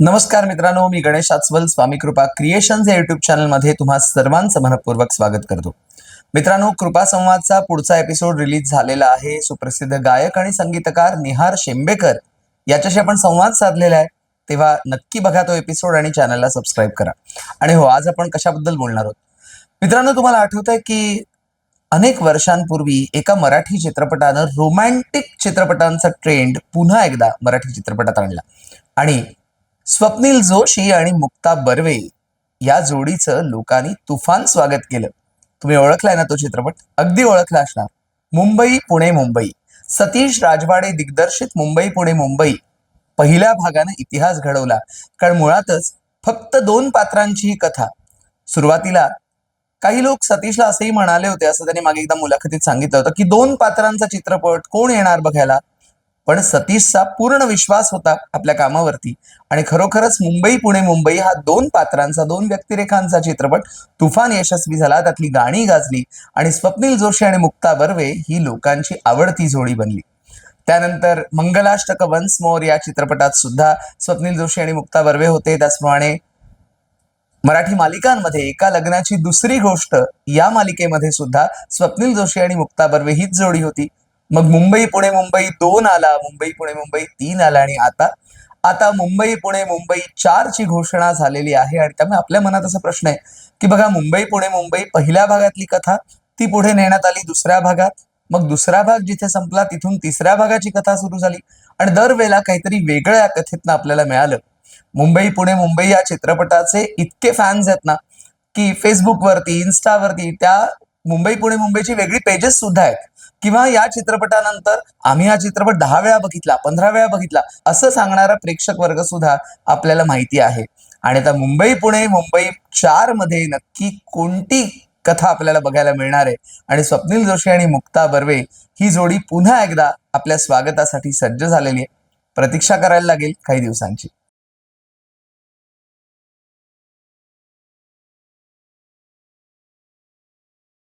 नमस्कार मित्रांनो मी गणेश आचवल स्वामी कृपा क्रिएशन्स या युट्यूब चॅनलमध्ये तुम्हा सर्वांचं मनपूर्वक स्वागत करतो. मित्रांनो कृपा संवादचा पुढचा एपिसोड रिलीज झालेला आहे. सुप्रसिद्ध गायक आणि संगीतकार निहार शेंबेकर याच्याशी आपण संवाद साधलेला आहे. तेव्हा नक्की बघा तो एपिसोड आणि चॅनलला सबस्क्राईब करा. आणि हो आज आपण कशाबद्दल बोलणार आहोत? मित्रांनो तुम्हाला आठवत आहे की अनेक वर्षांपूर्वी एका मराठी चित्रपटानं रोमॅन्टिक चित्रपटांचा ट्रेंड पुन्हा एकदा मराठी चित्रपटात आणला. आणि स्वप्नील जोशी आणि मुक्ता बर्वे या जोडीचं लोकांनी तुफान स्वागत केलं. तुम्ही ओळखलाय ना तो चित्रपट? अगदी ओळखला असणार. मुंबई पुणे मुंबई. सतीश राजवाडे दिग्दर्शित मुंबई पुणे मुंबई. पहिल्या भागानं इतिहास घडवला कारण मुळातच फक्त दोन पात्रांची ही कथा. सुरुवातीला काही लोक सतीशला असंही म्हणाले होते असं त्यांनी मागे एकदा मुलाखतीत सांगितलं होतं की दोन पात्रांचा चित्रपट कोण येणार बघायला? पण सतीशचा पूर्ण विश्वास होता आपल्या कामावरती. आणि खरोखरच मुंबई पुणे मुंबई हा दोन पात्रांचा दोन व्यक्तिरेखांचा चित्रपट तुफान यशस्वी झाला त्यातली गाणी गाजली आणि स्वप्नील जोशी आणि मुक्ता बर्वे ही लोकांची आवडती जोडी बनली. त्यानंतर मंगलाष्टक वन्स मोर या चित्रपटात सुद्धा स्वप्नील जोशी आणि मुक्ता बर्वे होते. त्याचप्रमाणे मराठी मालिकांमध्ये एका लग्नाची दुसरी गोष्ट या मालिकेमध्ये सुद्धा स्वप्नील जोशी आणि मुक्ता बर्वे हीच जोडी होती. मग मुंबई पुणे मुंबई दोन आला मुंबई पुणे मुंबई तीन आला आणि आता आता मुंबई पुणे मुंबई चारची घोषणा झालेली आहे आणि त्यामुळे आपल्या मनात असा प्रश्न आहे की बघा मुंबई पुणे मुंबई पहिल्या भागातली कथा ती पुढे नेण्यात आली दुसऱ्या भागात. मग दुसरा भाग जिथे संपला तिथून तिसऱ्या भागाची कथा सुरू झाली. आणि दरवेळेला काहीतरी वेगळ्या कथेतनं आपल्याला मिळालं. मुंबई पुणे मुंबई या चित्रपटाचे इतके फॅन्स आहेत ना की फेसबुकवरती इन्स्टावरती त्या मुंबई पुणे मुंबईची वेगळी पेजेस सुद्धा आहेत. किंवा या चित्रपटानंतर आम्ही हा चित्रपट दहा वेळा बघितला पंधरा वेळा बघितला असं सांगणारा प्रेक्षक वर्ग सुद्धा आपल्याला माहिती आहे. आणि आता मुंबई पुणे मुंबई चारमध्ये नक्की कोणती कथा आपल्याला बघायला मिळणार आहे? आणि स्वप्नील जोशी आणि मुक्ता बर्वे ही जोडी पुन्हा एकदा आपल्या स्वागतासाठी सज्ज झालेली आहे. प्रतीक्षा करायला लागेल काही दिवसांची.